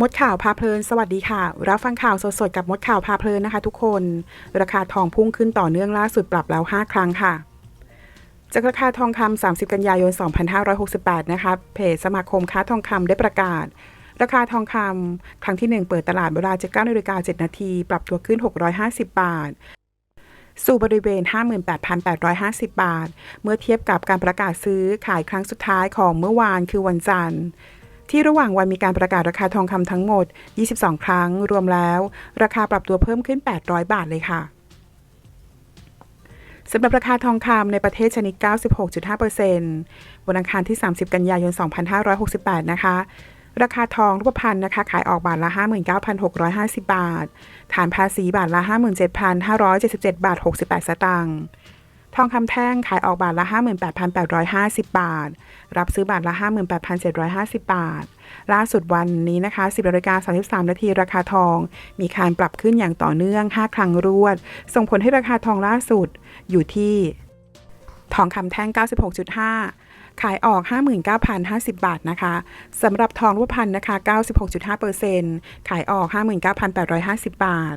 มดข่าวพาเพลิน สวัสดีค่ะ รับฟังข่าวสดๆ กับมดข่าวพาเพลินนะคะทุกคน ราคาทองพุ่งขึ้นต่อเนื่องล่าสุดปรับแล้ว 5 ครั้งค่ะ จากราคาทองคำ30 กันยายน 2568 นะคะ เพจสมาคมค้าทองคำได้ประกาศ ราคาทองคำครั้งที่ 1 เปิดตลาดเวลา9นาฬิกา7นาที ปรับตัวขึ้น 650 บาท สู่บริเวณ 58,850 บาท เมื่อเทียบกับการประกาศซื้อขายครั้งสุดท้ายของเมื่อวานคือวันจันทร์ ที่ระหว่างวันมีการประกาศราคาทองคำทั้งหมด 22 ครั้ง รวมแล้ว ราคาปรับตัวเพิ่มขึ้น 800 บาทเลยค่ะสำหรับราคาทองคำในประเทศชนิด 96.5%วันอังคารที่ 30 กันยายน 2568 นะคะ ราคาทองรูปพรรณนะคะ ขายออกบาทละ 59,650 บาท ฐานภาษีบาทละ 57,577 บาท 68 สตางค์ ทองคำแท่งขายออกบาทละ 58,850 บาท รับซื้อบาทละ 58,750 บาท ล่าสุดวันนี้นะคะ 10นาฬิกา33 นาทีราคาทอง มีการปรับขึ้นอย่างต่อเนื่อง 5 ครั้งรวด ส่งผลให้ราคาทองล่าสุดอยู่ที่ทองคำแท่ง 96.5ขายออก 59,050 บาทนะคะสำหรับทองรูปพรรณนะคะ 96.5%ขายออก 59,850 บาท